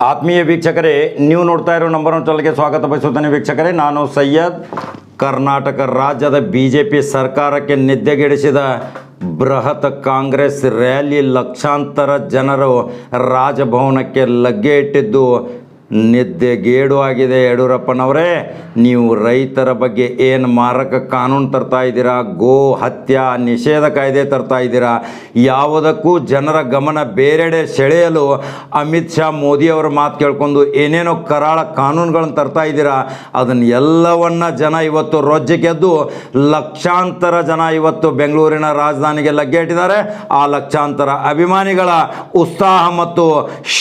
ಆತ್ಮೀಯ ವೀಕ್ಷಕರೇ, ನೀವು ನೋಡ್ತಾ ಇರೋ ನಂಬರ್ ಒನ್ ಚಾನಲ್ಗೆ ಸ್ವಾಗತ ಬಯಸುತ್ತೇನೆ ವೀಕ್ಷಕರೇ. ನಾನು ಸೈಯದ್, ಕರ್ನಾಟಕ ರಾಜ್ಯದ ಬಿ ಜೆ ಪಿ ಸರ್ಕಾರಕ್ಕೆ ನಿದ್ದೆಗೆಡಿಸಿದ ಬೃಹತ್ ಕಾಂಗ್ರೆಸ್ ರ್ಯಾಲಿ ಲಕ್ಷಾಂತರ ಜನರು ರಾಜಭವನಕ್ಕೆ ಲಗ್ಗೆ ಇಟ್ಟಿದ್ದು ನಿದ್ದೆಗೇಡು ಆಗಿದೆ ಯಡಿಯೂರಪ್ಪನವರೇ. ನೀವು ರೈತರ ಬಗ್ಗೆ ಏನು ಮಾರಕ ಕಾನೂನು ತರ್ತಾ ಇದ್ದೀರಾ? ಗೋ ಹತ್ಯಾ ನಿಷೇಧ ಕಾಯ್ದೆ ತರ್ತಾ ಇದ್ದೀರಾ? ಯಾವುದಕ್ಕೂ ಜನರ ಗಮನ ಬೇರೆಡೆ ಸೆಳೆಯಲು ಅಮಿತ್ ಶಾ ಮೋದಿಯವರ ಮಾತು ಕೇಳ್ಕೊಂಡು ಏನೇನೋ ಕರಾಳ ಕಾನೂನುಗಳನ್ನು ತರ್ತಾ ಇದ್ದೀರಾ? ಅದನ್ನು ಎಲ್ಲವನ್ನ ಜನ ಇವತ್ತು ರೊಜ್ಜಕ್ಕೆದ್ದು ಲಕ್ಷಾಂತರ ಜನ ಇವತ್ತು ಬೆಂಗಳೂರಿನ ರಾಜಧಾನಿಗೆ ಲಗ್ಗೆ ಇಟ್ಟಿದ್ದಾರೆ ಆ ಲಕ್ಷಾಂತರ ಅಭಿಮಾನಿಗಳ ಉತ್ಸಾಹ ಮತ್ತು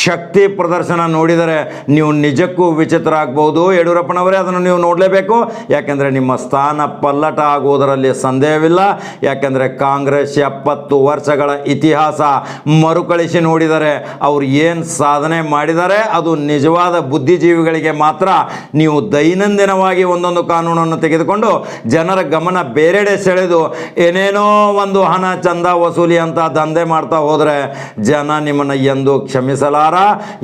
ಶಕ್ತಿ ಪ್ರದರ್ಶನ ನೋಡಿದರೆ ನೀವು ನಿಜಕ್ಕೂ ವಿಚಿತ್ರ ಆಗ್ಬೋದು ಯಡಿಯೂರಪ್ಪನವರೇ ಅದನ್ನು ನೀವು ನೋಡಲೇಬೇಕು. ಯಾಕೆಂದರೆ ನಿಮ್ಮ ಸ್ಥಾನ ಪಲ್ಲಟ ಆಗುವುದರಲ್ಲಿ ಸಂದೇಹವಿಲ್ಲ. ಯಾಕೆಂದರೆ ಕಾಂಗ್ರೆಸ್ ಎಪ್ಪತ್ತು ವರ್ಷಗಳ ಇತಿಹಾಸ ಮರುಕಳಿಸಿ ನೋಡಿದರೆ ಅವರು ಏನು ಸಾಧನೆ ಮಾಡಿದ್ದಾರೆ, ಅದು ನಿಜವಾದ ಬುದ್ಧಿಜೀವಿಗಳಿಗೆ ಮಾತ್ರ. ನೀವು ದೈನಂದಿನವಾಗಿ ಒಂದೊಂದು ಕಾನೂನನ್ನು ತೆಗೆದುಕೊಂಡು ಜನರ ಗಮನ ಬೇರೆಡೆ ಸೆಳೆದು ಏನೇನೋ ಒಂದು ಹಣ ಚಂದ ವಸೂಲಿ ಅಂತ ದಂಧೆ ಮಾಡ್ತಾ ಹೋದರೆ ಜನ ನಿಮ್ಮನ್ನು ಎಂದು ಕ್ಷಮಿಸಲಾರ.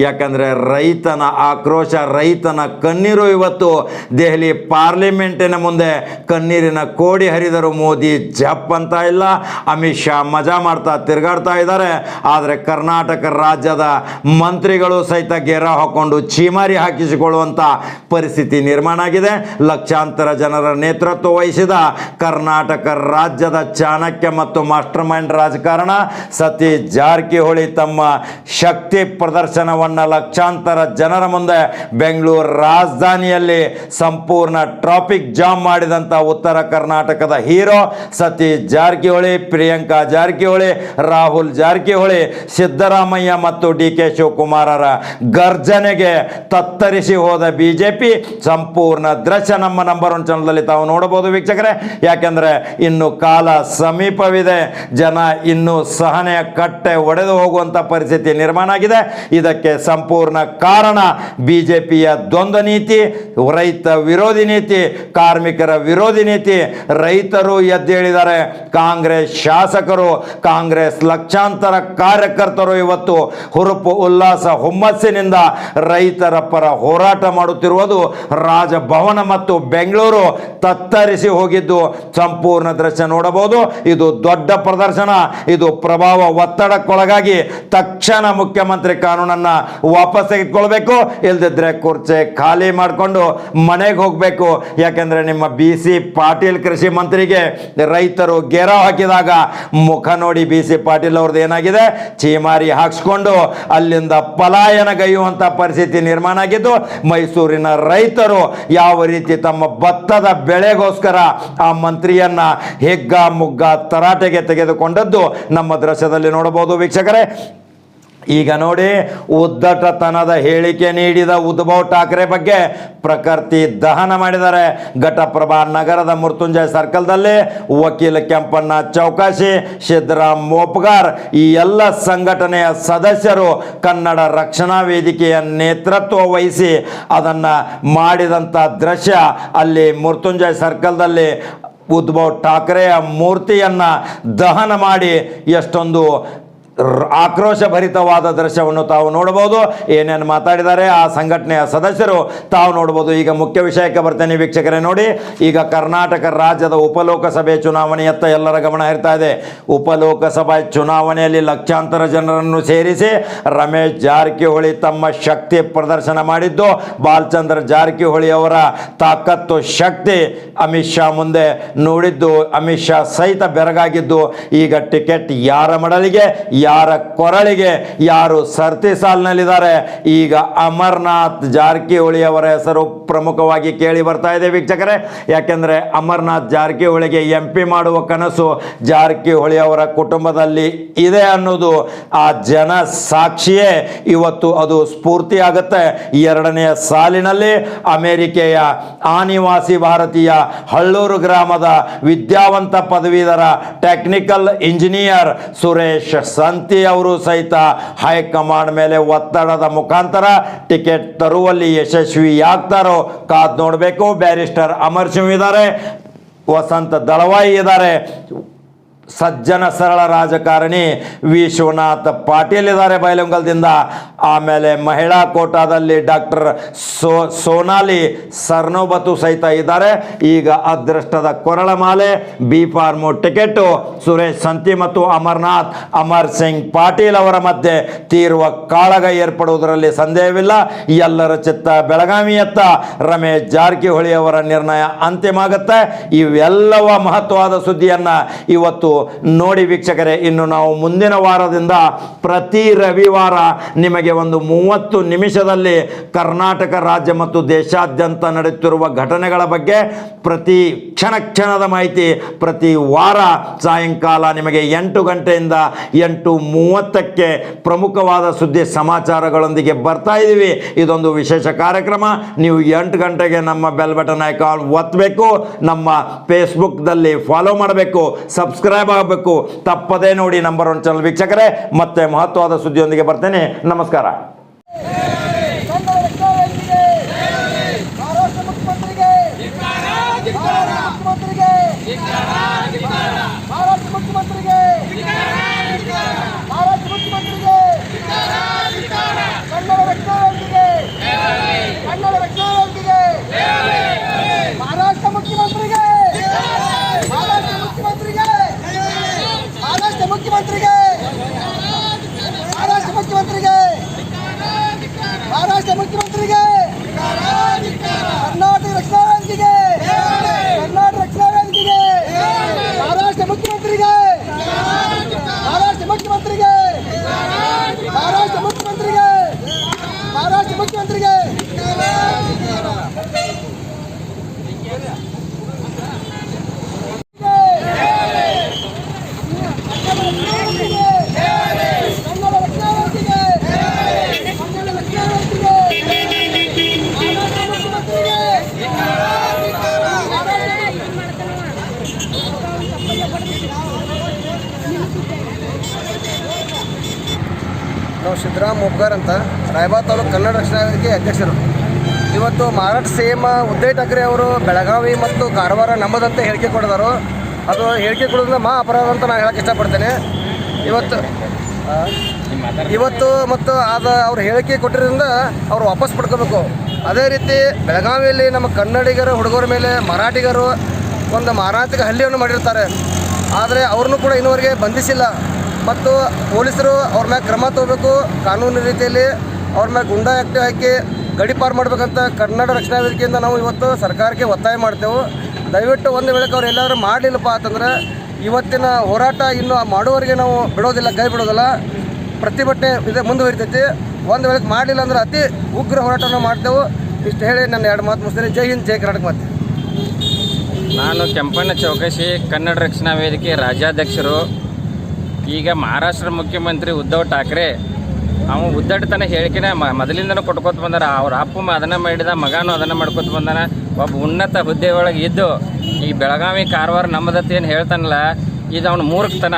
ಯಾಕಂದರೆ ರೈತನ ಆಕ್ರೋಶ ರೈತನ ಕಣ್ಣೀರು ಇವತ್ತು ದೆಹಲಿ ಪಾರ್ಲಿಮೆಂಟಿನ ಮುಂದೆ ಕಣ್ಣೀರಿನ ಕೋಡಿ ಹರಿದರು. ಮೋದಿ ಜಪ್ ಅಂತ ಇಲ್ಲ, ಅಮಿತ್ ಶಾ ಮಜಾ ಮಾಡ್ತಾ ತಿರುಗಾಡ್ತಾ ಇದ್ದಾರೆ. ಆದರೆ ಕರ್ನಾಟಕ ರಾಜ್ಯದ ಮಂತ್ರಿಗಳು ಸಹಿತ ಗೆರ ಹಾಕೊಂಡು ಚೀಮಾರಿ ಹಾಕಿಸಿಕೊಳ್ಳುವಂಥ ಪರಿಸ್ಥಿತಿ ನಿರ್ಮಾಣ ಆಗಿದೆ. ಲಕ್ಷಾಂತರ ಜನರ ನೇತೃತ್ವ ವಹಿಸಿದ ಕರ್ನಾಟಕ ರಾಜ್ಯದ ಚಾಣಕ್ಯ ಮತ್ತು ಮಾಸ್ಟರ್ ಮೈಂಡ್ ರಾಜಕಾರಣ ಸತೀಶ್ ಜಾರಕಿಹೊಳಿ ತಮ್ಮ ಶಕ್ತಿ ಪ್ರದರ್ಶನವನ್ನು ಲಕ್ಷಾಂತರ ಜನರ ಮುಂದೆ ಬೆಂಗಳೂರು ರಾಜಧಾನಿಯಲ್ಲಿ ಸಂಪೂರ್ಣ ಟ್ರಾಫಿಕ್ ಜಾಮ್ ಮಾಡಿದಂಥ ಉತ್ತರ ಕರ್ನಾಟಕದ ಹೀರೋ ಸತೀಶ್ ಜಾರಕಿಹೊಳಿ, ಪ್ರಿಯಾಂಕಾ ಜಾರಕಿಹೊಳಿ, ರಾಹುಲ್ ಜಾರಕಿಹೊಳಿ, ಸಿದ್ದರಾಮಯ್ಯ ಮತ್ತು ಡಿ ಕೆ ಶಿವಕುಮಾರರ ಗರ್ಜನೆಗೆ ತತ್ತರಿಸಿ ಹೋದ ಬಿ ಜೆ ಪಿ ಸಂಪೂರ್ಣ ದೃಶ್ಯ ನಮ್ಮ ನಂಬರ್ ಒನ್ ಚಾನಲ್ದಲ್ಲಿ ತಾವು ನೋಡಬಹುದು ವೀಕ್ಷಕರೇ. ಯಾಕೆಂದರೆ ಇನ್ನು ಕಾಲ ಸಮೀಪವಿದೆ. ಜನ ಇನ್ನು ಸಹನೆಯ ಕಟ್ಟೆ ಒಡೆದು ಹೋಗುವಂಥ ಪರಿಸ್ಥಿತಿ ನಿರ್ಮಾಣ ಆಗಿದೆ. ಇದಕ್ಕೆ ಸಂಪೂರ್ಣ ಕಾರಣ ಬಿ ದ್ವಂದ್ವ ನೀತಿ, ರೈತ ವಿರೋಧಿ ನೀತಿ, ಕಾರ್ಮಿಕರ ವಿರೋಧಿ ನೀತಿ, ರೈತರು ಎದ್ದೇಳಿದ್ದಾರೆ. ಕಾಂಗ್ರೆಸ್ ಶಾಸಕರು, ಕಾಂಗ್ರೆಸ್ ಲಕ್ಷಾಂತರ ಕಾರ್ಯಕರ್ತರು ಇವತ್ತು ಹುರುಪು ಉಲ್ಲಾಸ ಹುಮ್ಮಸ್ಸಿನಿಂದ ರೈತರ ಪರ ಹೋರಾಟ ಮಾಡುತ್ತಿರುವುದು ರಾಜಭವನ ಮತ್ತು ಬೆಂಗಳೂರು ತತ್ತರಿಸಿ ಹೋಗಿದ್ದು. ಸಂಪೂರ್ಣ ದೃಶ್ಯ ನೋಡಬಹುದು. ಇದು ದೊಡ್ಡ ಪ್ರದರ್ಶನ. ಇದು ಪ್ರಭಾವ ಒತ್ತಡಕ್ಕೊಳಗಾಗಿ ತಕ್ಷಣ ಮುಖ್ಯಮಂತ್ರಿ ಕಾನೂನನ್ನು ವಾಪಸ್ ತೆಗೆದುಕೊಳ್ಬೇಕು. ಇಲ್ದಿದ್ರೆ ಕುರ್ಚೆ ಖಾಲಿ ಮಾಡಿಕೊಂಡು ಮನೆಗೆ ಹೋಗಬೇಕು. ಯಾಕೆಂದರೆ ನಿಮ್ಮ ಬಿ ಸಿ ಪಾಟೀಲ್ ಕೃಷಿ ಮಂತ್ರಿಗೆ ರೈತರು ಗೆರ ಹಾಕಿದಾಗ ಮುಖ ನೋಡಿ ಬಿ ಸಿ ಪಾಟೀಲ್ ಅವ್ರದ್ದು ಏನಾಗಿದೆ? ಚೀಮಾರಿ ಹಾಕ್ಸ್ಕೊಂಡು ಅಲ್ಲಿಂದ ಪಲಾಯನಗೈಯುವಂಥ ಪರಿಸ್ಥಿತಿ ನಿರ್ಮಾಣ ಆಗಿದ್ದು, ಮೈಸೂರಿನ ರೈತರು ಯಾವ ರೀತಿ ತಮ್ಮ ಭತ್ತದ ಬೆಳೆಗೋಸ್ಕರ ಆ ಮಂತ್ರಿಯನ್ನ ಹೆಗ್ಗ, ಮುಗ್ಗ ತರಾಟೆಗೆ ತೆಗೆದುಕೊಂಡದ್ದು ನಮ್ಮ ದೃಶ್ಯದಲ್ಲಿ ನೋಡಬಹುದು ವೀಕ್ಷಕರೇ. ಈಗ ನೋಡಿ ಉದ್ದಟತನದ ಹೇಳಿಕೆ ನೀಡಿದ ಉದ್ಭವ್ ಠಾಕ್ರೆ ಬಗ್ಗೆ ಪ್ರಕೃತಿ ದಹನ ಮಾಡಿದ್ದಾರೆ. ಘಟಪ್ರಭಾ ನಗರದ ಮೃತ್ಯುಂಜಯ ಸರ್ಕಲ್ದಲ್ಲಿ ವಕೀಲ ಕೆಂಪಣ್ಣ ಚೌಕಾಶಿ, ಸಿದ್ದರಾಮ್ ಮೋಪ್ಗಾರ್ ಈ ಎಲ್ಲ ಸಂಘಟನೆಯ ಸದಸ್ಯರು ಕನ್ನಡ ರಕ್ಷಣಾ ವೇದಿಕೆಯ ನೇತೃತ್ವ ವಹಿಸಿ ಅದನ್ನು ಮಾಡಿದಂಥ ದೃಶ್ಯ ಅಲ್ಲಿ ಮೃತ್ಯುಂಜಯ ಸರ್ಕಲ್ದಲ್ಲಿ ಉದ್ಭವ್ ಠಾಕ್ರೆಯ ಮೂರ್ತಿಯನ್ನು ದಹನ ಮಾಡಿ ಎಷ್ಟೊಂದು ಆಕ್ರೋಶಭರಿತವಾದ ದೃಶ್ಯವನ್ನು ತಾವು ನೋಡಬಹುದು. ಏನೇನು ಮಾತಾಡಿದ್ದಾರೆ ಆ ಸಂಘಟನೆಯ ಸದಸ್ಯರು ತಾವು ನೋಡಬಹುದು. ಈಗ ಮುಖ್ಯ ವಿಷಯಕ್ಕೆ ಬರ್ತೇನೆ ವೀಕ್ಷಕರೇ, ನೋಡಿ. ಈಗ ಕರ್ನಾಟಕ ರಾಜ್ಯದ ಉಪಲೋಕಸಭೆ ಚುನಾವಣೆಯತ್ತ ಎಲ್ಲರ ಗಮನ ಇರ್ತಾ ಇದೆ. ಉಪಲೋಕಸಭಾ ಚುನಾವಣೆಯಲ್ಲಿ ಲಕ್ಷಾಂತರ ಜನರನ್ನು ಸೇರಿಸಿ ರಮೇಶ್ ಜಾರಕಿಹೊಳಿ ತಮ್ಮ ಶಕ್ತಿ ಪ್ರದರ್ಶನ ಮಾಡಿದ್ದು, ಬಾಲಚಂದ್ರ ಜಾರಕಿಹೊಳಿ ಅವರ ತಾಕತ್ತು, ಶಕ್ತಿ ಅಮಿತ್ ಶಾ ಮುಂದೆ ನೋಡಿದ್ದು, ಅಮಿತ್ ಶಾ ಸಹಿತ ಬೆರಗಾಗಿದ್ದು, ಈಗ ಟಿಕೆಟ್ ಯಾರ ಮಡಲಿಗೆ ಯಾರ ಕೊರಳಿಗೆ ಯಾರು ಸರ್ತಿ ಸಾಲಿನಲ್ಲಿದ್ದಾರೆ? ಈಗ ಅಮರ್ನಾಥ್ ಜಾರಕಿಹೊಳಿ ಅವರ ಹೆಸರು ಪ್ರಮುಖವಾಗಿ ಕೇಳಿ ಬರ್ತಾ ಇದೆ ವೀಕ್ಷಕರೇ. ಯಾಕೆಂದರೆ ಅಮರ್ನಾಥ್ ಜಾರಕಿಹೊಳಿಗೆ ಎಂ ಪಿ ಮಾಡುವ ಕನಸು ಜಾರಕಿಹೊಳಿ ಅವರ ಕುಟುಂಬದಲ್ಲಿ ಇದೆ ಅನ್ನೋದು ಆ ಜನ ಸಾಕ್ಷಿಯೇ. ಇವತ್ತು ಅದು ಸ್ಫೂರ್ತಿ ಆಗುತ್ತೆ ಎರಡನೆಯ ಸಾಲಿನಲ್ಲಿ ಅಮೆರಿಕೆಯ ಆನಿವಾಸಿ ಭಾರತೀಯ ಹಳ್ಳೂರು ಗ್ರಾಮದ ವಿದ್ಯಾವಂತ ಪದವೀಧರ ಟೆಕ್ನಿಕಲ್ ಇಂಜಿನಿಯರ್ ಸುರೇಶ್ ಸಂತಿ ಅವರು ಸಹಿತ ಹೈಕಮಾಂಡ್ ಮೇಲೆ ಒತ್ತಡದ ಮುಖಾಂತರ ಟಿಕೆಟ್ ತರುವಲ್ಲಿ ಯಶಸ್ವಿಯಾಗ್ತಾರೋ ಕಾದ್ ನೋಡಬೇಕು. ಬ್ಯಾರಿಸ್ಟರ್ ಅಮರ್ ಸಿಂಗ್ ಇದ್ದಾರೆ. ವಸಂತ ದಳವಾಯಿ ಇದ್ದಾರೆ. ಸಜ್ಜನ ಸರಳ ರಾಜಕಾರಣಿ ವಿಶ್ವನಾಥ್ ಪಾಟೀಲ್ ಇದ್ದಾರೆ ಬೈಲಂಗಲ್ದಿಂದ. ಆಮೇಲೆ ಮಹಿಳಾ ಕೋಟಾದಲ್ಲಿ ಡಾಕ್ಟರ್ ಸೋ, ಸೋನಾಲಿ ಸರ್ನೋಬತು ಸಹಿತ ಇದ್ದಾರೆ. ಈಗ ಅದೃಷ್ಟದ ಕೊರಳಮಾಲೆ, B form ticket, Suresh Santi ಮತ್ತು ಅಮರ್ನಾಥ್, ಅಮರ್ ಸಿಂಗ್ ಪಾಟೀಲ್ ಅವರ ಮಧ್ಯೆ ತೀರುವ ಕಾಳಗ ಏರ್ಪಡುವುದರಲ್ಲಿ ಸಂದೇಹವಿಲ್ಲ. ಎಲ್ಲರ ಚಿತ್ತ ಬೆಳಗಾವಿಯತ್ತ. ರಮೇಶ್ ಜಾರಕಿಹೊಳಿ ಅವರ ನಿರ್ಣಯ ಅಂತಿಮ ಆಗುತ್ತೆ. ಇವೆಲ್ಲವ ಮಹತ್ವವಾದ ಸುದ್ದಿಯನ್ನು ಇವತ್ತು ನೋಡಿ ವೀಕ್ಷಕರೇ, ಇನ್ನು ನಾವು ಮುಂದಿನ ವಾರದಿಂದ ಪ್ರತಿ ರವಿವಾರ ನಿಮಗೆ ಒಂದು ಮೂವತ್ತು ನಿಮಿಷದಲ್ಲಿ ಕರ್ನಾಟಕ ರಾಜ್ಯ ಮತ್ತು ದೇಶಾದ್ಯಂತ ನಡೆಯುತ್ತಿರುವ ಘಟನೆಗಳ ಬಗ್ಗೆ ಪ್ರತಿ ಕ್ಷಣ ಕ್ಷಣದ ಮಾಹಿತಿ ಪ್ರತಿ ವಾರ ಸಾಯಂಕಾಲ ನಿಮಗೆ ಎಂಟು ಗಂಟೆಯಿಂದ ಎಂಟು ಮೂವತ್ತಕ್ಕೆ ಪ್ರಮುಖವಾದ ಸುದ್ದಿ ಸಮಾಚಾರಗಳೊಂದಿಗೆ ಬರ್ತಾ ಇದ್ದೀವಿ. ಇದೊಂದು ವಿಶೇಷ ಕಾರ್ಯಕ್ರಮ. ನೀವು ಎಂಟು ಗಂಟೆಗೆ ನಮ್ಮ ಬೆಲ್ ಬಟನ್ ಐಕಾನ್ ಒತ್ತಬೇಕು. ನಮ್ಮ ಫೇಸ್ಬುಕ್ದಲ್ಲಿ ಫಾಲೋ ಮಾಡಬೇಕು. ಸಬ್ಸ್ಕ್ರೈಬ್ ಆಗಬೇಕು ತಪ್ಪದೇ ನೋಡಿ ನಂಬರ್ ಒನ್ ಚಾನಲ್ ವೀಕ್ಷಕರೇ ಮತ್ತೆ ಮಹತ್ವವಾದ ಸುದ್ದಿಯೊಂದಿಗೆ ಬರ್ತೇನೆ. ನಮಸ್ಕಾರ ಕನ್ನಡ ವ್ಯಕ್ತಿಗೆ ಮಹಾರಾಷ್ಟ್ರ ಮುಖ್ಯಮಂತ್ರಿಗೆ ಮಹಾರಾಷ್ಟ್ರ ಮುಖ್ಯಮಂತ್ರಿಗೆ ಮಹಾರಾಷ್ಟ್ರ ಮುಖ್ಯಮಂತ್ರಿಗೆ ಮಹಾರಾಷ್ಟ್ರ ಮುಖ್ಯಮಂತ್ರಿಗೆ ಕನ್ನಡ ವ್ಯಕ್ತಿಗೆ ಕನ್ನಡ ವ್ಯಕ್ತಿಗೆ ಮಹಾರಾಷ್ಟ್ರ ಮುಖ್ಯಮಂತ್ರಿಗೆ ಮಹಾರಾಷ್ಟ್ರ ಮುಖ್ಯಮಂತ್ರಿಗೆ ಮಹಾರಾಷ್ಟ್ರ ಮುಖ್ಯಮಂತ್ರಿಗೆ ಮಹಾರಾಷ್ಟ್ರ ಮುಖ್ಯಮಂತ್ರಿಗೆ ಮಹಾರಾಷ್ಟ್ರ ಮುಖ್ಯಮಂತ್ರಿಗೆ ಕರ್ನಾಟಕ ರಕ್ಷಣಾ ವೇದಿಕೆಗೆ ಕರ್ನಾಟಕ ರಕ್ಷಣಾ ವೇದಿಕೆಗೆ ಮಹಾರಾಷ್ಟ್ರ ಮುಖ್ಯಮಂತ್ರಿಗೆ ಮಹಾರಾಷ್ಟ್ರ ಮುಖ್ಯಮಂತ್ರಿಗೆ ಮಹಾರಾಷ್ಟ್ರ ಮುಖ್ಯಮಂತ್ರಿಗೆ ಮಹಾರಾಷ್ಟ್ರ ಮುಖ್ಯಮಂತ್ರಿಗೆ ಕನ್ನಡ ರಕ್ಷಣಾ ವೇದಿಕೆ ಕನ್ನಡ ರಕ್ಷಣಾ ವೇದಿಕೆ ಮಹಾರಾಷ್ಟ್ರ ಮುಖ್ಯಮಂತ್ರಿಗೆ ನಾವು ಸಿದ್ದರಾಮ್ ಮುಬ್ಗಾರ್ ಅಂತ ರಾಯಬಾಗ್ ತಾಲೂಕು ಕನ್ನಡ ರಕ್ಷಣಾ ವೇದಿಕೆ ಅಧ್ಯಕ್ಷರು. ಇವತ್ತು ಮಾರಾಟ ಸೇಮ ಎಂ ಉದ್ದವ್ ಠಾಕ್ರೆ ಅವರು ಬೆಳಗಾವಿ ಮತ್ತು ಕಾರವಾರ ನಮ್ಮದಂತೆ ಹೇಳಿಕೆ ಕೊಡಿದರು ಅದು ಹೇಳಿಕೆ ಕೊಡೋದ್ರಿಂದ ಮಾ ಅಪರಾಧ ಅಂತ ನಾನು ಹೇಳಕ್ಕೆ ಇಷ್ಟಪಡ್ತೇನೆ. ಇವತ್ತು ಇವತ್ತು ಮತ್ತು ಆದ ಅವ್ರು ಹೇಳಿಕೆ ಕೊಟ್ಟಿರೋದ್ರಿಂದ ಅವ್ರು ವಾಪಸ್ ಪಡ್ಕೋಬೇಕು. ಅದೇ ರೀತಿ ಬೆಳಗಾವಿಯಲ್ಲಿ ನಮ್ಮ ಕನ್ನಡಿಗರ, ಹುಡುಗರ ಮೇಲೆ ಮರಾಠಿಗರು ಒಂದು ಮಾರಾಟಿಕ ಹಲ್ಲೆಯನ್ನು ಮಾಡಿರ್ತಾರೆ. ಆದರೆ ಅವ್ರನ್ನೂ ಕೂಡ ಇನ್ನೂವರೆಗೆ ಬಂಧಿಸಿಲ್ಲ. ಮತ್ತು ಪೊಲೀಸರು ಅವ್ರ ಮ್ಯಾಗ ಕ್ರಮ ತಗೋಬೇಕು, ಕಾನೂನು ರೀತಿಯಲ್ಲಿ ಅವ್ರ ಮ್ಯಾಗ ಗುಂಡಾ ಆ್ಯಕ್ಟಿವ್ ಹಾಕಿ ಗಡಿಪಾರು ಮಾಡಬೇಕಂತ ಕನ್ನಡ ರಕ್ಷಣಾ ವೇದಿಕೆಯಿಂದ ನಾವು ಇವತ್ತು ಸರ್ಕಾರಕ್ಕೆ ಒತ್ತಾಯ ಮಾಡ್ತೇವೆ. ದಯವಿಟ್ಟು ಒಂದು ವೇಳೆಗೆ ಅವ್ರು ಎಲ್ಲರೂ ಮಾಡಲಿಲ್ಲಪ್ಪ ಅಂತಂದ್ರೆ ಇವತ್ತಿನ ಹೋರಾಟ ಇನ್ನು ಮಾಡುವವರಿಗೆ ನಾವು ಬಿಡೋದಿಲ್ಲ, ಕೈ ಬಿಡೋದಿಲ್ಲ. ಪ್ರತಿಭಟನೆ ಇದೆ, ಮುಂದುವರಿತೈತಿ. ಒಂದು ವೇಳೆ ಮಾಡಲಿಲ್ಲ ಅಂದ್ರೆ ಅತಿ ಉಗ್ರ ಹೋರಾಟವನ್ನು ಮಾಡ್ತೇವೆ. ಇಷ್ಟು ಹೇಳಿ ನನ್ನ ಎರಡು ಮಾತು ಮುಗಿಸ್ತೇನೆ. ಜೈ ಹಿಂದ್, ಜೈ ಕರ್ನಾಟಕ ಮಾತು. ನಾನು ಕೆಂಪಣ್ಣ ಚೌಕಶಿ ಕನ್ನಡ ರಕ್ಷಣಾ ವೇದಿಕೆ ರಾಜ್ಯಾಧ್ಯಕ್ಷರು. ಈಗ ಮಹಾರಾಷ್ಟ್ರ ಮುಖ್ಯಮಂತ್ರಿ ಉದ್ಧವ್ ಠಾಕ್ರೆ ಅವನು ಉದ್ದಟತನ ಹೇಳಿಕೆನ ಮ- ಮೊದಲಿಂದನೂ ಕೊಟ್ಕೋತ ಬಂದಾರ. ಅವ್ರ ಅಪ್ಪ ಅದನ್ನ ಮಾಡಿದ, ಮಗನೂ ಅದನ್ನ ಮಾಡ್ಕೊತ ಬಂದಾನ. ಒಬ್ಬ ಉನ್ನತ ಹುದ್ದೆ ಒಳಗೆ ಇದ್ದು, ಈ ಬೆಳಗಾವಿ ಕಾರವಾರ ನಮ್ಮದತ್ತ ಏನು ಹೇಳ್ತಾನಲ್ಲ, ಇದು ಅವ್ನು ಮೂರ್ಖತನ.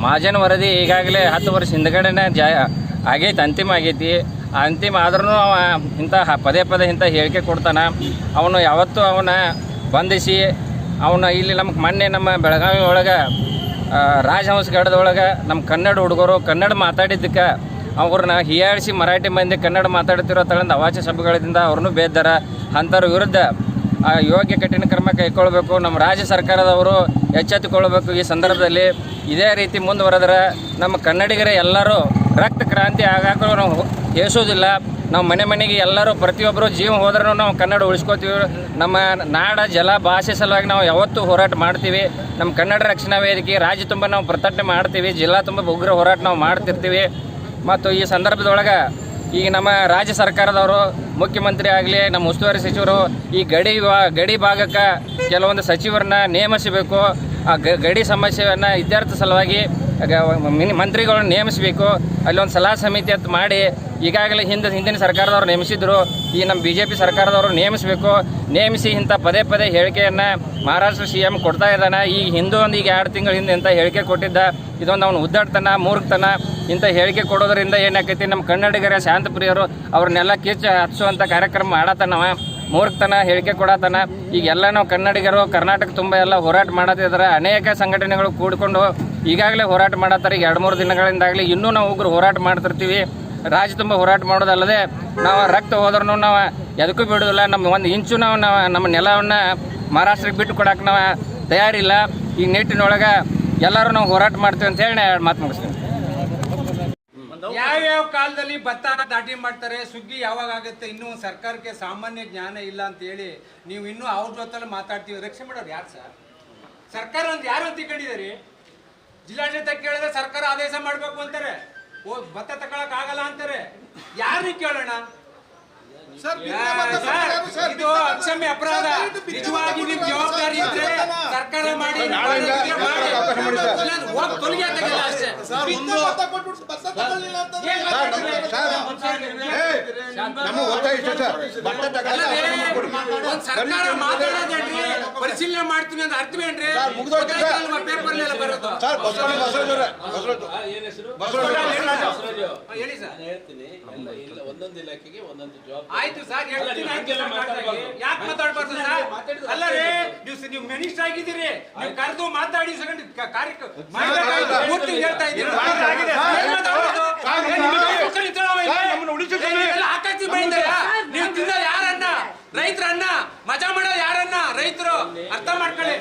ಮಾಜನ್ ವರದಿ ಈಗಾಗಲೇ ಹತ್ತು ವರ್ಷ ಹಿಂದ್ಗಡೆನೇ ಜಾಯ, ಆಗೈತಿ, ಅಂತಿಮ ಆಗೈತಿ. ಅಂತಿಮ ಆದ್ರೂ ಅವ ಇಂಥ ಪದೇ ಪದೇ ಇಂಥ ಹೇಳಿಕೆ ಕೊಡ್ತಾನೆ. ಅವನು ಯಾವತ್ತೂ ಅವನ ಬಂಧಿಸಿ, ಅವನು ಇಲ್ಲಿ ನಮ್ಗೆ ಮೊನ್ನೆ ನಮ್ಮ ಬೆಳಗಾವಿ ಒಳಗೆ ರಾಜಹಂಸಗಡದೊಳಗೆ ನಮ್ಮ ಕನ್ನಡ ಹುಡುಗರು ಕನ್ನಡ ಮಾತಾಡಿದ್ದಕ್ಕೆ ಅವ್ರನ್ನ ಹೀಯಾಡಿಸಿ ಮರಾಠಿ ಮಂದಿ ಕನ್ನಡ ಮಾತಾಡ್ತಿರೋ ತಳಂದ ಅವಾಚ ಸಭೆಗಳಿಂದ ಅವ್ರನ್ನೂ ಬೇದ್ದಾರ ಅಂಥವ್ರ ವಿರುದ್ಧ ಯೋಗ್ಯ ಕಠಿಣ ಕ್ರಮ ಕೈಗೊಳ್ಬೇಕು ನಮ್ಮ ರಾಜ್ಯ ಸರ್ಕಾರದವರು ಎಚ್ಚೆತ್ತುಕೊಳ್ಬೇಕು ಈ ಸಂದರ್ಭದಲ್ಲಿ. ಇದೇ ರೀತಿ ಮುಂದುವರೆದ್ರೆ ನಮ್ಮ ಕನ್ನಡಿಗರೇ ಎಲ್ಲರೂ ರಕ್ತ ಕ್ರಾಂತಿ ಆಗಾಕ ನಾವು ಹೇಸೋದಿಲ್ಲ ನಾವು ಮನೆ ಮನೆಗೆ ಎಲ್ಲರೂ ಪ್ರತಿಯೊಬ್ಬರು ಜೀವ ಹೋದ್ರೂ ನಾವು ಕನ್ನಡ ಉಳಿಸ್ಕೋತೀವಿ. ನಮ್ಮ ನಾಡ, ಜಲ, ಭಾಷೆ ಸಲುವಾಗಿ ನಾವು ಯಾವತ್ತೂ ಹೋರಾಟ ಮಾಡ್ತೀವಿ. ನಮ್ಮ ಕನ್ನಡ ರಕ್ಷಣಾ ವೇದಿಕೆ, ರಾಜ್ಯ ತುಂಬ ನಾವು ಪ್ರತಿಭಟನೆ ಮಾಡ್ತೀವಿ. ಜಿಲ್ಲಾ ತುಂಬ ಉಗ್ರ ಹೋರಾಟ ನಾವು ಮಾಡ್ತಿರ್ತೀವಿ. ಮತ್ತು ಈ ಸಂದರ್ಭದೊಳಗೆ ಈಗ ನಮ್ಮ ರಾಜ್ಯ ಸರ್ಕಾರದವರು, ಮುಖ್ಯಮಂತ್ರಿ ಆಗಲಿ, ನಮ್ಮ ಉಸ್ತುವಾರಿ ಸಚಿವರು ಈ ಗಡಿ ಗಡಿ ಭಾಗಕ್ಕೆ ಕೆಲವೊಂದು ಸಚಿವರನ್ನ ನೇಮಿಸಬೇಕು. ಆ ಗಡಿ ಸಮಸ್ಯೆಯನ್ನು ಇತ್ಯರ್ಥ ಸಲುವಾಗಿ ಮಿನಿ ಮಂತ್ರಿಗಳನ್ನ ನೇಮಿಸಬೇಕು, ಅಲ್ಲೊಂದು ಸಲಹಾ ಸಮಿತಿ ಅಂತ ಮಾಡಿ ಈಗಾಗಲೇ ಹಿಂದೆ ಹಿಂದಿನ ಸರ್ಕಾರದವ್ರು ನೇಮಿಸಿದ್ರು, ಈ ನಮ್ಮ ಬಿ ಜೆ ಪಿ ಸರ್ಕಾರದವರು ನೇಮಿಸಬೇಕು, ನೇಮಿಸಿ ಇಂಥ ಪದೇ ಪದೇ ಹೇಳಿಕೆಯನ್ನು ಮಹಾರಾಷ್ಟ್ರ ಸಿ ಎಂ ಕೊಡ್ತಾ ಇದ್ದಾನೆ ಈಗ ಹಿಂದೂ ಒಂದು ಈಗ ಎರಡು ತಿಂಗಳ ಹಿಂದೆ ಇಂಥ ಹೇಳಿಕೆ ಕೊಟ್ಟಿದ್ದ, ಇದೊಂದು ಅವನು ಉದ್ದಾಡ್ತಾನ, ಮೂರ್ಖತನ ಇಂಥ ಹೇಳಿಕೆ ಕೊಡೋದ್ರಿಂದ ಏನಾಕೈತಿ ನಮ್ಮ ಕನ್ನಡಿಗರ ಶಾಂತಪ್ರಿಯರು ಅವ್ರನ್ನೆಲ್ಲ ಕಿಚ್ಚು ಹಚ್ಚುವಂಥ ಕಾರ್ಯಕ್ರಮ ಮಾಡತ್ತಾನವ. ಮೂರ್ಖತನ, ಹೇಳಿಕೆ ಕೊಡತನ. ಈಗ ಎಲ್ಲ ನಾವು ಕನ್ನಡಿಗರು, ಕರ್ನಾಟಕ ತುಂಬ ಎಲ್ಲ ಹೋರಾಟ ಮಾಡತ್ತಿದ್ದಾರೆ ಅನೇಕ ಸಂಘಟನೆಗಳು ಕೂಡಿಕೊಂಡು ಈಗಾಗಲೇ ಹೋರಾಟ ಮಾಡತ್ತಾರೆ. ಈಗ ಎರಡು ಮೂರು ದಿನಗಳಿಂದಾಗಲಿ ಇನ್ನೂ ನಾವು ಉಗ್ರ ಹೋರಾಟ ಮಾಡ್ತಿರ್ತೀವಿ. ರಾಜ್ಯ ತುಂಬ ಹೋರಾಟ ಮಾಡೋದಲ್ಲದೆ ನಾವು ರಕ್ತ ಹೋದ್ರೂ ನಾವು ಎದಕ್ಕೂ ಬಿಡೋದಿಲ್ಲ ನಮ್ಮ ಒಂದು ಇಂಚು ನಾವು ನಾವು ನಮ್ಮ ನೆಲವನ್ನು ಮಹಾರಾಷ್ಟ್ರಕ್ಕೆ ಬಿಟ್ಟು ಕೊಡೋಕೆ ನಾವು ತಯಾರಿಲ್ಲ. ಈ ನಿಟ್ಟಿನೊಳಗೆ ಎಲ್ಲರೂ ನಾವು ಹೋರಾಟ ಮಾಡ್ತೀವಿ ಅಂತ ಹೇಳಿ ಮಾತು ಮುಗಿಸ್ತೀನಿ. ಯಾವ್ಯಾವ ಕಾಲದಲ್ಲಿ ಭತ್ತ ದಾಟಿ ಮಾಡ್ತಾರೆ, ಸುಗ್ಗಿ ಯಾವಾಗ ಆಗುತ್ತೆ, ಇನ್ನೂ ಸರ್ಕಾರಕ್ಕೆ ಸಾಮಾನ್ಯ ಜ್ಞಾನ ಇಲ್ಲ ಅಂತ ಹೇಳಿ ನೀವು ಇನ್ನೂ ಅವ್ರ ಜೊತೆ ಮಾತಾಡ್ತೀವಿ. ರಕ್ಷಣೆ ಮಾಡೋರು ಯಾರು ಸರ್? ಸರ್ಕಾರ ಅಂತ ಯಾರು ಅಂತ ತಿಳ್ಕೊಂಡಿದ್ದೀರಿ ಜಿಲ್ಲಾಡಳಿತ ಕೇಳಿದ್ರೆ ಸರ್ಕಾರ ಆದೇಶ ಮಾಡಬೇಕು ಅಂತಾರೆ. ಓ, ಭತ್ತ ತಗೊಳಕ್ ಆಗಲ್ಲ ಅಂತಾರೆ. ಯಾರನ್ನ ಕೇಳೋಣ? ಇದು ಅಕ್ಷಮ್ಯ ಅಪರಾಧ. ನಿಜವಾಗಿ ನಿಮ್ ಜವಾಬ್ದಾರಿ ಇದ್ರೆ ಸರ್ಕಾರ ಮಾಡಿ ಅಷ್ಟೇ. ಒಂದ್ ಸರ್ಕಾರ ಮಾತಾಡೋದ್ರಿ ಪರಿಶೀಲನೆ ಮಾಡ್ತೀನಿ ಅಂತ ಅರ್ಥವೇನ್ರಿ ಮುಗ್ದೋಯ್ತು ಸರ್. ಪೇಪರ್ ಎಲ್ಲ ಬರೋದು? ಹೇಳಿ ಸರ್. ಹೇಳ್ತೀನಿ ಇಲ್ಲ ಒಂದೊಂದು ಇಲಾಖೆಗೆ ಒಂದೊಂದು ಜವಾಬ್ದಾರಿ. ಆಯ್ತು ಸರ್ ಹೇಳ್ತೀನಿ. ಯಾಕೆ ಮಾತಾಡ್ಬಾರ್ದು ಸರ್? ಅಲ್ಲ ರೀ ನೀವು ನೀವು ಮಿನಿಸ್ಟರ್ ಆಗಿದ್ದೀರಿ. ನೀವು ಕರೆದು ಮಾತಾಡಿ ಸೆಕೆಂಡ್ ಕಾರ್ಯಕ್ರಮ. ಪೂರ್ತಿ ಹೇಳ್ತಾ ಇದ್ದೀರಿ? ನೀವು ಯಾರನ್ನ? ರೈತರನ್ನ? ಮಜಾ ಮಾಡೋ ಯಾರನ್ನ? ರೈತರು? ಅರ್ಥ ಮಾಡ್ಕೊಳ್ಳಿ?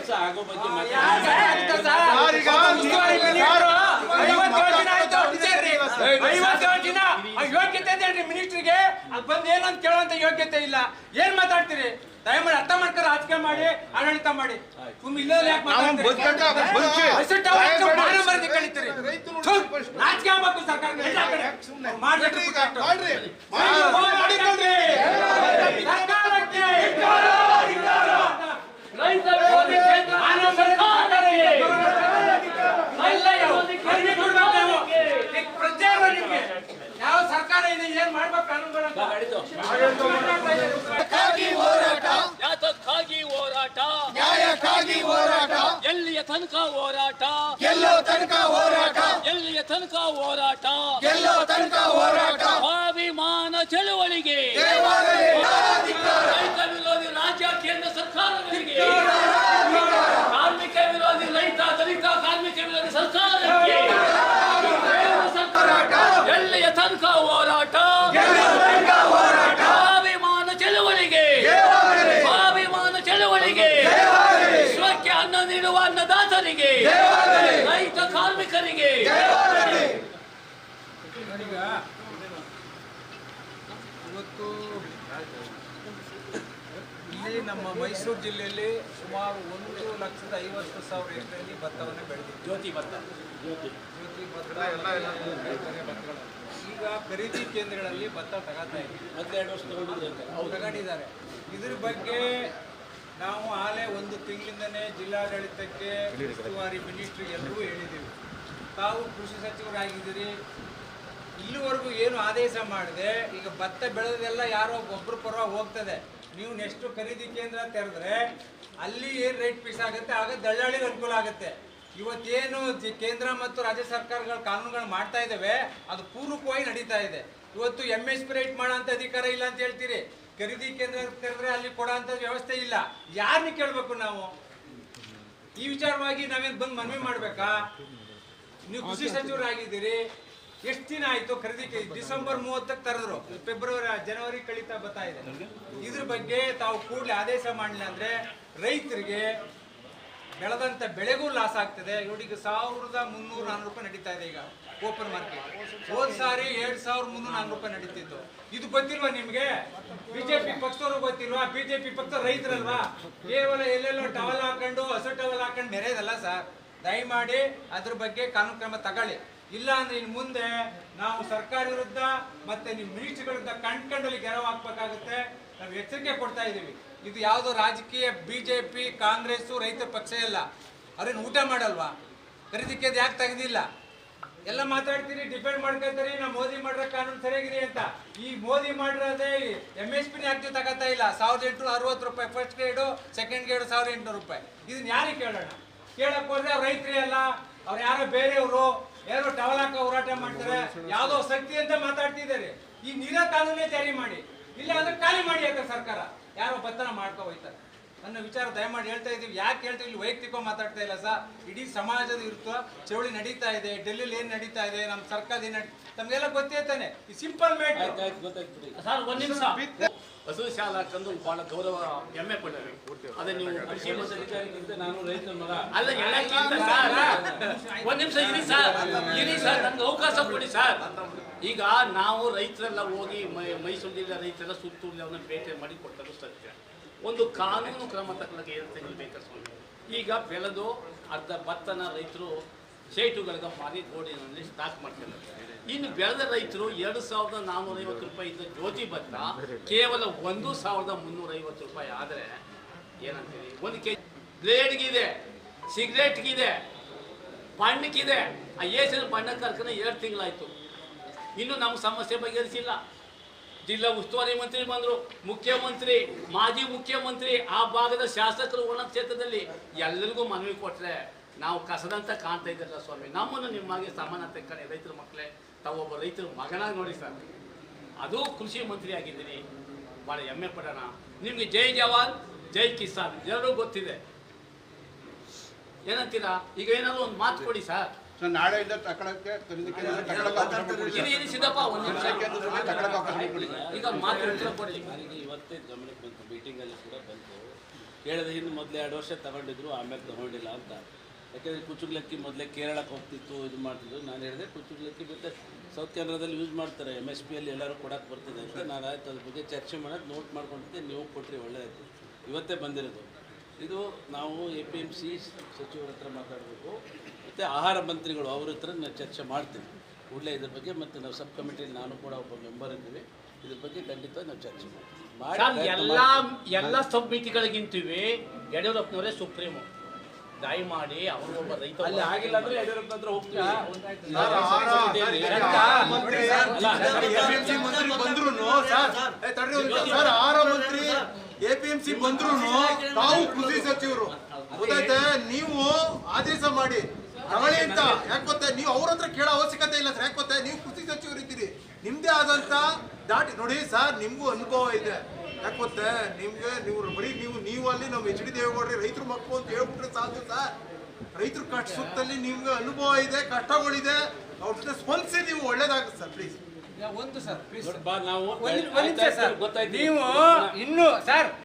ಐವತ್ತೇಳು ದಿನ ಆಯ್ತು. ಐವತ್ತೇಳು ದಿನ ಆ ಯೋಗ್ಯತೆ ಇದೆ ಮಿನಿಸ್ಟ್ರಿಗೆ? ಅಲ್ಲಿ ಬಂದು ಏನಂತ ಕೇಳುವಂತ ಯೋಗ್ಯತೆ ಇಲ್ಲ. ಏನ್ ಮಾತಾಡ್ತೀರಿ? ದಯಮಾಡಿ ಅರ್ಥ ಮಾಡ್ಕೊಂಡು ರಾಜಕೀಯ ಮಾಡಿ ಆಡಳಿತ ಮಾಡಿ. ಸುಮ್ ಯಾಕೆ ಮಾತಾಡ್ತೀರಿ? ಕಳೀತೀರಿ. ನಾಚಿಕೆ ಆಗ್ಬೇಕು ಸರ್ಕಾರ ಕಡೆ. ಮಾಡ್ಬೇಕು ಅಷ್ಟು. ಅಯ್ಯೋ, ಮಾಡಿಕೊಳ್ರಿ. ಸರ್ಕಾರಕ್ಕೆ ಮಾನ ಮರ್ಯಾದೆ ಸರ್ಕಾರಕ್ಕೆ. ಎಲ್ಲ ಯಾವ ಕಡಿಮೆ ಕೊಡ್ಬೇಕು ನಾವು. ಈಗ ಪ್ರಚಾರ ನಿಮ್ಗೆ. ಯಾವ ಸರ್ಕಾರ ಇದೆ ಏನ್ ಮಾಡ್ಬೇಕು ಕಾನೂನುಗಳ ಯಾತಕ್ಕಾಗಿ ಹೋರಾಟ. ನ್ಯಾಯಕ್ಕಾಗಿ ಹೋರಾಟ. ಎಲ್ಲಿಯ ತನಕ ಹೋರಾಟ? ಎಲ್ಲೋ ತನಕ ಹೋರಾಟ. ಎಲ್ಲಿಯ ತನಕ ಹೋರಾಟ? ಎಲ್ಲೋ ತನಕ ಹೋರಾಟ. ಸ್ವಾಭಿಮಾನ ಚಳುವಳಿಗೆ. ರೈತ ವಿರೋಧಿ ರಾಜ್ಯ ಕೇಂದ್ರ ಸರ್ಕಾರಗಳಿಗೆ. ಕಾರ್ಮಿಕ ವಿರೋಧಿ ರೈತ ದಲಿತ ಕಾರ್ಮಿಕ ವಿರೋಧಿ ಸರ್ಕಾರಕ್ಕೆ. ಸರ್ಕಾರ ಎಲ್ಲಿಯ ತನಕ ಹೋರಾಟ ಸ್ವಾಭಿಮಾನ ಚಳುವಳಿಗೆ ಸ್ವಾಭಿಮಾನ ಚಳುವಳಿಗೆ ವಿಶ್ವಕ್ಕೆ ಅನ್ನ ನೀಡುವ ಅನ್ನದಾತರಿಗೆ ರೈತ ಕಾರ್ಮಿಕರಿಗೆ ಈಗ ಇವತ್ತು ಇಲ್ಲಿ ನಮ್ಮ ಮೈಸೂರು ಜಿಲ್ಲೆಯಲ್ಲಿ ಸುಮಾರು ಒಂದು ಲಕ್ಷದ ಐವತ್ತು ಸಾವಿರ ಎಕರೆಯಲ್ಲಿ ಭತ್ತವನ್ನು ಬೆಳೆದಿದೆ ಜ್ಯೋತಿ ಭತ್ತ. ಜ್ಯೋತಿ ಭತ್ತ ಬೆಳೀತಾರೆ ಭತ್ತಗಳು. ಈಗ ಖರೀದಿ ಕೇಂದ್ರಗಳಲ್ಲಿ ಭತ್ತ ತಗೋತಾ ಇದ್ದೀವಿ ಹದಿನೆರಡು ವರ್ಷ ತಗೊಂಡಿದ್ದಾರೆ ತಗೊಂಡಿದ್ದಾರೆ. ಇದ್ರ ಬಗ್ಗೆ ನಾವು ಆಲೇ ಒಂದು ತಿಂಗಳಿಂದನೇ ಜಿಲ್ಲಾಡಳಿತಕ್ಕೆ ಉಸ್ತುವಾರಿ ಮಿನಿಸ್ಟ್ರಿ ಎಲ್ಲರೂ ಹೇಳಿದ್ದೀವಿ. ತಾವು ಕೃಷಿ ಸಚಿವರಾಗಿದ್ದೀರಿ. ಇಲ್ಲಿವರೆಗೂ ಏನು ಆದೇಶ ಮಾಡಿದೆ ಈಗ ಭತ್ತ ಬೆಳೆದೆಲ್ಲ ಯಾರೋ ಒಬ್ಬರು ಪರ ಹೋಗ್ತದೆ. ನೀವು ನೆಕ್ಸ್ಟು ಖರೀದಿ ಕೇಂದ್ರ ತೆರೆದ್ರೆ ಅಲ್ಲಿ ಏನು ರೇಟ್ ಫಿಕ್ಸ್ ಆಗುತ್ತೆ? ಆಗ ದಳ್ಳಾಳಿಗೆ ಅನುಕೂಲ ಆಗುತ್ತೆ. ಇವತ್ತೇನು ಕೇಂದ್ರ ಮತ್ತು ರಾಜ್ಯ ಸರ್ಕಾರಗಳು ಕಾನೂನುಗಳು ಮಾಡ್ತಾ ಇದ್ದಾವೆ ಅದು ಪೂರ್ವಕವಾಗಿ ನಡೀತಾ ಇದೆ. ಇವತ್ತು ಎಂ ಎಸ್ ಪಿ ರೇಟ್ ಮಾಡೋ ಅಂತ ಅಧಿಕಾರ ಇಲ್ಲ ಅಂತ ಹೇಳ್ತೀರಿ. ಖರೀದಿ ಕೇಂದ್ರ ತೆರೆದ್ರೆ ಅಲ್ಲಿ ಕೊಡೋ ಅಂತ ವ್ಯವಸ್ಥೆ ಇಲ್ಲ. ಯಾರನ್ನ ಕೇಳಬೇಕು ನಾವು? ಈ ವಿಚಾರವಾಗಿ ನಾವೇನು ಬಂದು ಮನವಿ ಮಾಡಬೇಕಾ? ನೀವು ಕೃಷಿ ಸಚಿವರಾಗಿದ್ದೀರಿ. ಎಷ್ಟು ದಿನ ಆಯಿತು ಖರೀದಿ ಡಿಸೆಂಬರ್ ಮೂವತ್ತಕ್ಕೆ ತರದ್ರು. ಫೆಬ್ರವರಿ ಜನವರಿ ಕಳೀತಾ ಬರ್ತಾ ಇದೆ. ಇದ್ರ ಬಗ್ಗೆ ತಾವು ಕೂಡಲೇ ಆದೇಶ ಮಾಡಲಿಲ್ಲ ಅಂದ್ರೆ ರೈತರಿಗೆ ಬೆಳೆದಂತ ಬೆಳೆಗೂ ಲಾಸ್ ಆಗ್ತದೆ. ಇವರಿಗೆ ಸಾವಿರದ ಮುನ್ನೂರ ನಾನ್ನೂರು ರೂಪಾಯಿ ನಡೀತಾ ಇದೆ ಈಗ ಓಪನ್ ಮಾರ್ಕೆಟ್ ಹೋದ ಸಾರಿ ಎರಡ್ ಸಾವಿರದ ಮುನ್ನೂರ ನಾನ್ನೂರು ರೂಪಾಯಿ ನಡೀತಿತ್ತು. ಇದು ಗೊತ್ತಿಲ್ವಾ ನಿಮ್ಗೆ? ಬಿಜೆಪಿ ಪಕ್ಷದವ್ರು ಗೊತ್ತಿಲ್ವಾ? ಬಿಜೆಪಿ ಪಕ್ಷ ರೈತರಲ್ವಾ? ಕೇವಲ ಎಲ್ಲೆಲ್ಲೋ ಟವಲ್ ಹಾಕೊಂಡು, ಹಸು ಟವಲ್ ಹಾಕೊಂಡು ಮೆರೆಯದಲ್ಲ ಸರ್ ದಯಮಾಡಿ ಅದ್ರ ಬಗ್ಗೆ ಕಾನೂನು ಕ್ರಮ ತಗೊಳ್ಳಿ. ಇಲ್ಲ ಅಂದ್ರೆ ಇನ್ನು ಮುಂದೆ ನಾವು ಸರ್ಕಾರ ವಿರುದ್ಧ ಮತ್ತೆ ನೀವು ಮಿನಿಸ್ಟ್ರಿ ವಿರುದ್ಧ ಕಂಡ್ಕಂಡಲ್ಲಿ ಗೆರವು ಹಾಕ್ಬೇಕಾಗುತ್ತೆ. ನಾವು ಎಚ್ಚರಿಕೆ ಕೊಡ್ತಾ ಇದ್ದೀವಿ. ಇದು ಯಾವುದೋ ರಾಜಕೀಯ, ಬಿಜೆಪಿ ಕಾಂಗ್ರೆಸ್ ರೈತ ಪಕ್ಷ ಎಲ್ಲ. ಅವ್ರೇನು ಊಟ ಮಾಡಲ್ವಾ? ಖರೀದಿಕ್ಕೆ ಯಾಕೆ ತೆಗೆದಿಲ್ಲ? ಎಲ್ಲ ಮಾತಾಡ್ತೀರಿ ಡಿಪೆಂಡ್ ಮಾಡ್ಕೊಳ್ತೀರಿ ನಾವು ಮೋದಿ ಮಾಡಿರೋ ಕಾನೂನು ಸರಿಯಾಗಿದೆ ಅಂತ. ಈ ಮೋದಿ ಮಾಡಿರೋದೇ ಎಂ ಎಸ್ ಪಿನ ಯಾಕೆ ತಗೋತಾ ಇಲ್ಲ? ಸಾವಿರದ ಎಂಟುನೂರ ಅರವತ್ತು ರೂಪಾಯಿ ಫಸ್ಟ್ ಗ್ರೇಡು ಸೆಕೆಂಡ್ ಗ್ರೇಡು ಸಾವಿರದ ಎಂಟುನೂರು ರೂಪಾಯಿ. ಇದನ್ನ ಯಾರಿಗೆ ಕೇಳೋಣ? ಕೇಳಕ್ಕೆ ಹೋದ್ರೆ ಅವ್ರು ರೈತರೇ ಅಲ್ಲ. ಅವ್ರು ಯಾರೋ ಬೇರೆಯವರು. ಯಾರೋ ಟವಲ್ ಹಾಕೋ ಹೋರಾಟ ಮಾಡ್ತಾರೆ. ಯಾವುದೋ ಶಕ್ತಿ ಅಂತ ಮಾತಾಡ್ತಿದ್ದಾರೆ. ಈ ನೀರ ಕಾನೂನೇ ಜಾರಿ ಮಾಡಿ. ಇಲ್ಲ ಅಂದ್ರೆ ಖಾಲಿ ಮಾಡಿ ಯಾಕೆ ಸರ್ಕಾರ? ಯಾರೋ ಬತ್ತನ ಮಾಡ್ಕೊ ಹೋಯ್ತಾರೆ. ನನ್ನ ವಿಚಾರ ದಯಮಾಡಿ ಹೇಳ್ತಾ ಇದೀವಿ ಯಾಕೆ ಹೇಳ್ತೀವಿ? ಇಲ್ಲಿ ವೈಯಕ್ತಿಕ ಮಾತಾಡ್ತಾ ಇಲ್ಲ ಸರ್. ಇಡೀ ಸಮಾಜದ ಇರುತ್ತ ಚೌಳಿ ನಡೀತಾ ಇದೆ. ಡೆಲ್ಲಿಲಿ ಏನ್ ನಡೀತಾ ಇದೆ? ನಮ್ಮ ಸರ್ಕಾರದ ಏನ್ ನಡಿ ತಮಗೆಲ್ಲ ಗೊತ್ತೇ ತಾನೆ. ಈ ಸಿಂಪಲ್ ಮೇಟ್ ಸರ್ ಒಂದ್ ನಿಮಿಷ. ಹಸು ಶಾಲಾ ಕಂದು ಬಹಳ ಗೌರವ ಹೆಮ್ಮೆ ಪಟ್ಟರು ಅದೇ ನೀವು ಕೃಷಿ ಅಧಿಕಾರಿಗಿಂತ ನಾನು ರೈತರ ಮಗ. ಅಲ್ಲ ಎಲ್ಲಕ್ಕಿಂತ ಸರ್. ಒಂದ್ ನಿಮಿಷ ಇರಿ ಸರ್. ಇರಿ ಸರ್ ನನ್ಗೆ ಅವಕಾಶ ಕೊಡಿ ಸರ್. ಈಗ ನಾವು ರೈತರೆಲ್ಲ ಹೋಗಿ ಮೈ- ಮೈಸೂರು ಜಿಲ್ಲೆ ರೈತರೆಲ್ಲ ಸುತ್ತೂರು ಅವನ್ನ ಭೇಟಿ ಮಾಡಿ ಕೊಟ್ಟರು ಸತ್ಯ. ಒಂದು ಕಾನೂನು ಕ್ರಮ ತಕ್ಕ ಏನು ತಿಂಗಳು ಬೇಕಾ ಸ್ವಾಮಿ? ಈಗ ಬೆಳೆದು ಅರ್ಧ ಭತ್ತನ ರೈತರು ಶೇಟುಗಳಿಗೆ ಮಾರಿ ಗೋಡಿನಲ್ಲಿ ಸ್ಟಾಕ್ ಮಾಡ್ತಾರೆ ಇನ್ನು ಬೆಳೆದ ರೈತರು ಎರಡು ಸಾವಿರದ ನಾನ್ನೂರೈವತ್ತು ರೂಪಾಯಿ ಇದ್ದ ಜ್ಯೋತಿ ಭತ್ತ ಕೇವಲ ಒಂದು ಸಾವಿರದ ಮುನ್ನೂರೈವತ್ತು ರೂಪಾಯಿ. ಆದರೆ ಏನಂತೀರಿ? ಒಂದು ಕೆ ಬ್ಲೇಡ್ಗಿದೆ, ಸಿಗರೇಟ್ಗಿದೆ, ಬಣ್ಣಕ್ಕಿದೆ. ಆ ಏಸಿನ ಬಣ್ಣ ಕಾರ್ಖಾನೆ ಎರಡು ತಿಂಗಳಾಯಿತು. ಇನ್ನು ನಮ್ಮ ಸಮಸ್ಯೆ ಬಗೆಹರಿಸಿಲ್ಲ. ಜಿಲ್ಲಾ ಉಸ್ತುವಾರಿ ಮಂತ್ರಿ ಬಂದರು, ಮುಖ್ಯಮಂತ್ರಿ, ಮಾಜಿ ಮುಖ್ಯಮಂತ್ರಿ, ಆ ಭಾಗದ ಶಾಸಕರು ಒಣ ಕ್ಷೇತ್ರದಲ್ಲಿ ಎಲ್ಲರಿಗೂ ಮನವಿ ಕೊಟ್ಟರೆ ನಾವು ಕಸದಂತ ಕಾಣ್ತಾ ಇದ್ದಿಲ್ಲ ಸ್ವಾಮಿ ನಮ್ಮನ್ನು ನಿಮ್ಮಾಗೆ ಸಮಾನತೆ ಕಡೆ ರೈತರ ಮಕ್ಕಳೇ ತಾವೊಬ್ಬ ರೈತರ ಮಗನಾಗಿ ನೋಡಿ ಸರ್ ಅದು ಕೃಷಿ ಮಂತ್ರಿ ಆಗಿದ್ದೀನಿ ಭಾಳ ಹೆಮ್ಮೆ ಪಡೋಣ. ನಿಮಗೆ ಜೈ ಜವಾನ್ ಜೈ ಕಿಸಾನ್ ಎರಡೂ ಗೊತ್ತಿದೆ. ಏನಂತೀರಾ? ಈಗ ಏನಾದ್ರು ಒಂದು ಮಾತು ಕೊಡಿ ಸರ್. ನಾಳೆಯಿಂದ ತಗೊಳಕ್ಕೆ ಸಿದ್ದಪ್ಪ ಒಂದು ನಿಮಿಷ. ಈಗ ಮಾತು ಕೊಡಿ. ಇವತ್ತೇ ಗಮನಕ್ಕೆ ಬಂತು ಮೀಟಿಂಗಲ್ಲಿ ಕೂಡ ಬಂತು. ಕೇಳಿದ ಹಿಂದೆ ಮೊದಲು ಎರಡು ವರ್ಷ ತಗೊಂಡಿದ್ರು ಆಮೇಲೆ ತಗೊಂಡಿಲ್ಲ ಅಂತ. ಯಾಕೆಂದರೆ ಕುಚುಗ್ಲಕ್ಕಿ ಮೊದಲೇ ಕೇರಳಕ್ಕೆ ಹೋಗ್ತಿತ್ತು ಇದು ಮಾಡ್ತಿದ್ರು. ನಾನು ಹೇಳಿದೆ ಕುಚುಗ್ಲಕ್ಕಿ ಮತ್ತು ಸೌತ್ ಕೇಂದ್ರದಲ್ಲಿ ಯೂಸ್ ಮಾಡ್ತಾರೆ ಎಂ ಎಸ್ ಪಿಯಲ್ಲಿ ಎಲ್ಲರೂ ಕೊಡಕ್ಕೆ ಬರ್ತದೆ ಅಂತ. ನಾನು ಆಯ್ತು ಅದ್ರ ಬಗ್ಗೆ ಚರ್ಚೆ ಮಾಡೋದು ನೋಟ್ ಮಾಡ್ಕೊಂಡಿದ್ದೆ ನೀವು ಕೊಟ್ಟರೆ ಒಳ್ಳೆಯದು ಇವತ್ತೇ ಬಂದಿರೋದು. ಇದು ನಾವು ಎ ಪಿ ಎಂ ಸಿ ಸಚಿವರ ಹತ್ರ ಮಾತಾಡಬೇಕು. ಮತ್ತು ಆಹಾರ ಮಂತ್ರಿಗಳು ಅವ್ರ ಹತ್ರ ನಾನು ಚರ್ಚೆ ಮಾಡ್ತೀನಿ. ಕೂಡಲೇ ಇದ್ರ ಬಗ್ಗೆ ಮತ್ತು ನಾವು ಸಬ್ ಕಮಿಟಿಯಲ್ಲಿ ನಾನು ಕೂಡ ಒಬ್ಬ ಮೆಂಬರ್ ಇದ್ದೀವಿ. ಇದ್ರ ಬಗ್ಗೆ ಖಂಡಿತ ನಾವು ಚರ್ಚೆ ಮಾಡ್ತೀವಿ. ಎಲ್ಲ ಎಲ್ಲ ಸಬ್ ಮಿತಿಗಳಿಗಿಂತೀವಿ ಯಡಿಯೂರಪ್ಪನವರೇ ಸುಪ್ರೀಮು. ದಯಮಾಡಿ ಅವರು ಒಬ್ಬ ರೈತ ಅಲ್ಲಿ ಆಗಿಲ್ಲ ಅಂದ್ರೆ ಯಡಿಯೂರಪ್ಪ ಹತ್ರ ಹೋಗ್ತೀವಿ ಎಪಿಎಂಸಿ ಮಂತ್ರಿ ಬಂದ್ರು ಸರ್ ಮಂತ್ರಿ ಎಪಿಎಂಸಿ ಬಂದ್ರು ತಾವು ಕೃಷಿ ಸಚಿವರು ಗೊತ್ತಾಯ್ತಾ ನೀವು ಆದೇಶ ಮಾಡಿ ನಾಳೆ ಅಂತ ಯಾಕೆ ಗೊತ್ತಾ ನೀವು ಅವ್ರ ಹತ್ರ ಕೇಳೋ ಅವಶ್ಯಕತೆ ಇಲ್ಲ ಸರ್ ಯಾಕೆ ಗೊತ್ತಾ ನೀವು ಕೃಷಿ ಸಚಿವರು ಇದ್ದೀರಿ ನಿಮ್ದೇ ಆದಂತ ದಾಟಿ ನೋಡಿ ಸರ್ ನಿಮಗೂ ಅನುಭವ ಇದೆ. ಯಾಕೆ ಗೊತ್ತೆ? ನಿಮ್ಗೆ ನೀವು ಬರೀ ನೀವು ನೀವು ಅಲ್ಲಿ ನಮ್ಮ ಎಚ್ ಡಿ ದೇವೇಗೌಡ್ರಿ ರೈತರು ಮಕ್ಕಳು ಅಂತ ಹೇಳ್ಬಿಟ್ರೆ ಸಾಕು ಸರ್. ರೈತರು ಕಷ್ಟ ಸುತ್ತಲ್ಲಿ ನಿಮ್ಗೆ ಅನುಭವ ಇದೆ ಕಷ್ಟಗಳಿದೆ. ಅವ್ರ ಜೊತೆ ಸ್ಪಂದಿಸಿ ನೀವು ಒಳ್ಳೇದಾಗುತ್ತೆ ಸರ್ ಪ್ಲೀಸ್ ಒಂದು ಸರ್ ಪ್ಲೀಸ್ ನಾವು ನೀವು ಇನ್ನು ಸರ್